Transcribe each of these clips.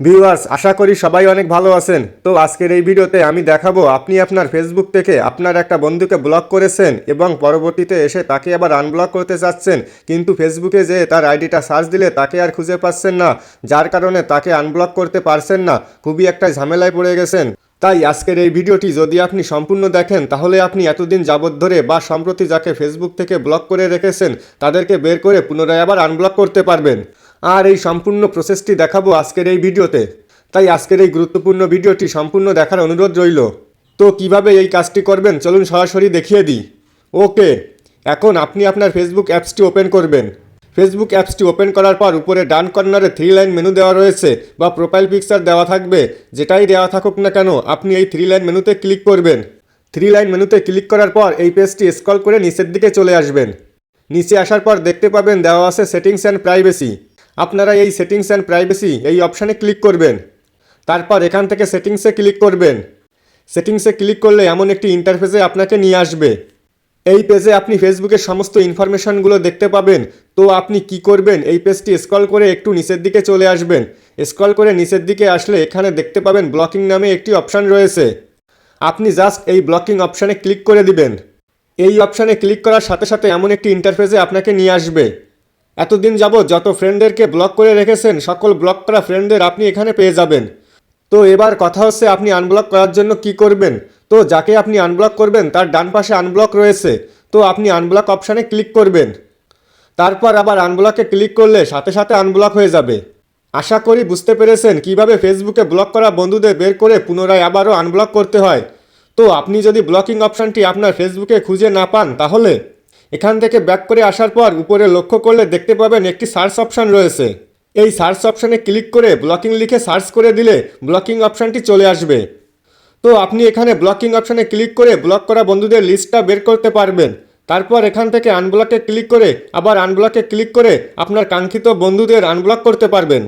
Viewers, আশা করি সবাই অনেক ভালো আছেন। তো আজকের এই ভিডিওতে আমি দেখাবো, আপনি আপনার ফেসবুক থেকে আপনার একটা বন্ধুকে ব্লক করেছেন এবং পরবর্তীতে এসে তাকে আবার আনব্লক করতে চাচ্ছেন, কিন্তু ফেসবুকে যে তার আইডিটা সার্চ দিলে তাকে আর খুঁজে পাচ্ছেন না, যার কারণে তাকে আনব্লক করতে পারছেন না, খুবই একটা ঝামেলায় পড়ে গেছেন। তাই আজকের এই ভিডিওটি যদি আপনি সম্পূর্ণ দেখেন, তাহলে আপনি এতদিন যাবৎ ধরে বা সম্প্রতি যাকে ফেসবুক থেকে ব্লক করে রেখেছেন, তাদেরকে বের করে পুনরায় আবার আনব্লক করতে পারবেন। আর এই সম্পূর্ণ প্রসেসটি দেখাবো আজকের এই ভিডিওতে। তাই আজকের এই গুরুত্বপূর্ণ ভিডিওটি সম্পূর্ণ দেখার অনুরোধ রইল। তো কীভাবে এই কাজটি করবেন? চলুন সরাসরি দেখিয়ে দিই। ওকে, এখন আপনি আপনার ফেসবুক অ্যাপসটি ওপেন করবেন। ফেসবুক অ্যাপসটি ওপেন করার পর উপরে ডান কর্নারে থ্রি লাইন মেনু দেওয়া রয়েছে বা প্রোফাইল পিকচার দেওয়া থাকবে। যেটাই দেওয়া থাকুক না কেন, আপনি এই থ্রি লাইন মেনুতে ক্লিক করবেন। থ্রি লাইন মেনুতে ক্লিক করার পর এই পেজটি স্ক্রল করে নিচের দিকে চলে আসবেন। নিচে আসার পর দেখতে পাবেন দেওয়া আছে সেটিংস অ্যান্ড প্রাইভেসি আপনারা এই সেটিংস অ্যান্ড প্রাইভেসি এই অপশানে ক্লিক করবেন। তারপর এখান থেকে সেটিংসে ক্লিক করবেন। সেটিংসে ক্লিক করলে এমন একটি ইন্টারফেসে আপনাকে নিয়ে আসবে। এই পেজে আপনি ফেসবুকের সমস্ত ইনফরমেশনগুলো দেখতে পাবেন। তো আপনি কি করবেন? এই পেজটি স্ক্রল করে একটু নিচের দিকে চলে আসবেন। স্ক্রল করে নিচের দিকে আসলে এখানে দেখতে পাবেন ব্লকিং নামে একটি অপশান রয়েছে। আপনি জাস্ট এই ব্লকিং অপশানে ক্লিক করে দিবেন। এই অপশানে ক্লিক করার সাথে সাথে এমন একটি ইন্টারফেসে আপনাকে নিয়ে আসবে। এতদিন যাবৎ যত ফ্রেন্ডদেরকে ব্লক করে রেখেছেন, সকল ব্লক করা ফ্রেন্ডদের আপনি এখানে পেয়ে যাবেন। তো এবার কথা হচ্ছে, আপনি আনব্লক করার জন্য কি করবেন? তো যাকে আপনি আনব্লক করবেন, তার ডান পাশে আনব্লক রয়েছে। তো আপনি আনব্লক অপশানে ক্লিক করবেন। তারপর আবার আনব্লকে ক্লিক করলে সাথে সাথে আনব্লক হয়ে যাবে। আশা করি বুঝতে পেরেছেন কীভাবে ফেসবুকে ব্লক করা বন্ধুদের বের করে পুনরায় আবারও আনব্লক করতে হয়। তো আপনি যদি ব্লকিং অপশানটি আপনার ফেসবুকে খুঁজে না পান, তাহলে এখান থেকে ব্যাক করে আসার পর উপরে লক্ষ্য করলে দেখতে পাবেন একটি সার্চ অপশান রয়েছে। এই সার্চ অপশানে ক্লিক করে ব্লকিং লিখে সার্চ করে দিলে ব্লকিং অপশানটি চলে আসবে। তো আপনি এখানে ব্লকিং অপশানে ক্লিক করে ব্লক করা বন্ধুদের লিস্টটা বের করতে পারবেন। তারপর এখান থেকে আনব্লকে ক্লিক করে আবার আনব্লকে ক্লিক করে আপনার কাঙ্ক্ষিত বন্ধুদের আনব্লক করতে পারবেন।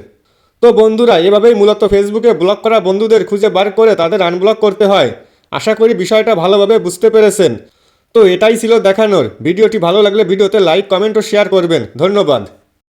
তো বন্ধুরা, এভাবেই মূলত ফেসবুকে ব্লক করা বন্ধুদের খুঁজে বার করে তাদের আনব্লক করতে হয়। আশা করি বিষয়টা ভালোভাবে বুঝতে পেরেছেন। তো এটাই ছিল দেখানোর। ভিডিওটি ভালো লাগলে ভিডিওতে লাইক কমেন্ট ও শেয়ার করবেন। ধন্যবাদ।